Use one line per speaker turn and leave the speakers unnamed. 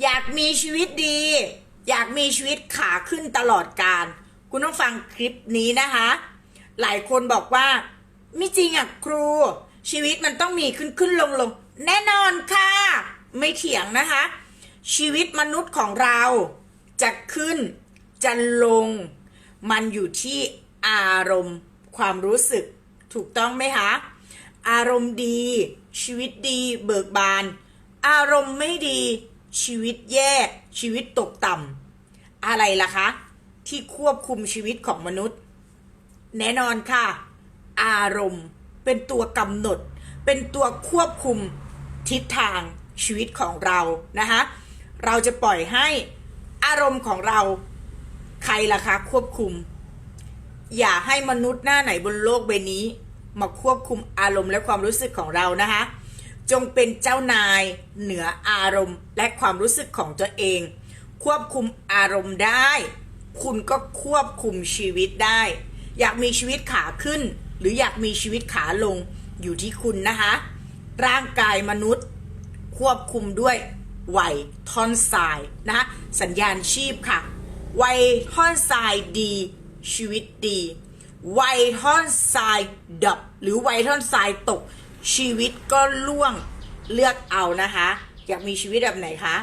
อยากมีชีวิตดี อยากมีชีวิตขาขึ้นตลอดการ คุณต้องฟังคลิปนี้นะคะ หลายคนบอกว่า ไม่จริงอะครู ชีวิตมันต้องมีขึ้นขึ้นลงลงแน่นอนค่ะ ไม่เถียงนะคะ ชีวิตมนุษย์ของเราจะขึ้นจะลง มันอยู่ที่อารมณ์ความรู้สึก ถูกต้องไหมคะ อารมณ์ดี ชีวิตดี เบิกบาน อารมณ์ไม่ดี ชีวิตแย่ชีวิตตกต่ำอะไรล่ะคะ ที่ควบคุมชีวิตของมนุษย์ แน่นอนค่ะ อารมณ์ เป็นตัวกำหนด เป็นตัวควบคุมทิศทางชีวิตของเรานะคะเราจะปล่อยให้อารมณ์ของเราใครล่ะคะควบคุม อย่าให้มนุษย์หน้าไหนบนโลกใบนี้ มาควบคุมอารมณ์และความรู้สึกของเรานะคะ จงเป็นเจ้านายเหนืออารมณ์ และความรู้สึกของตัวเอง ควบคุมอารมณ์ได้ คุณก็ควบคุมชีวิตได้ อยากมีชีวิตขาขึ้น หรืออยากมีชีวิตขาลงอยู่ที่คุณนะคะ ร่างกายมนุษย์ ควบคุมด้วยไวท่อนไซด์นะคะสัญญาณชีพค่ะไวท่อนไซด์ดี ชีวิตดีไวท่อนไซด์ดับ หรือไวท่อนไซด์ตก ชีวิตก็ล่วงเลือกเอานะคะ อยากมีชีวิตแบบไหนคะ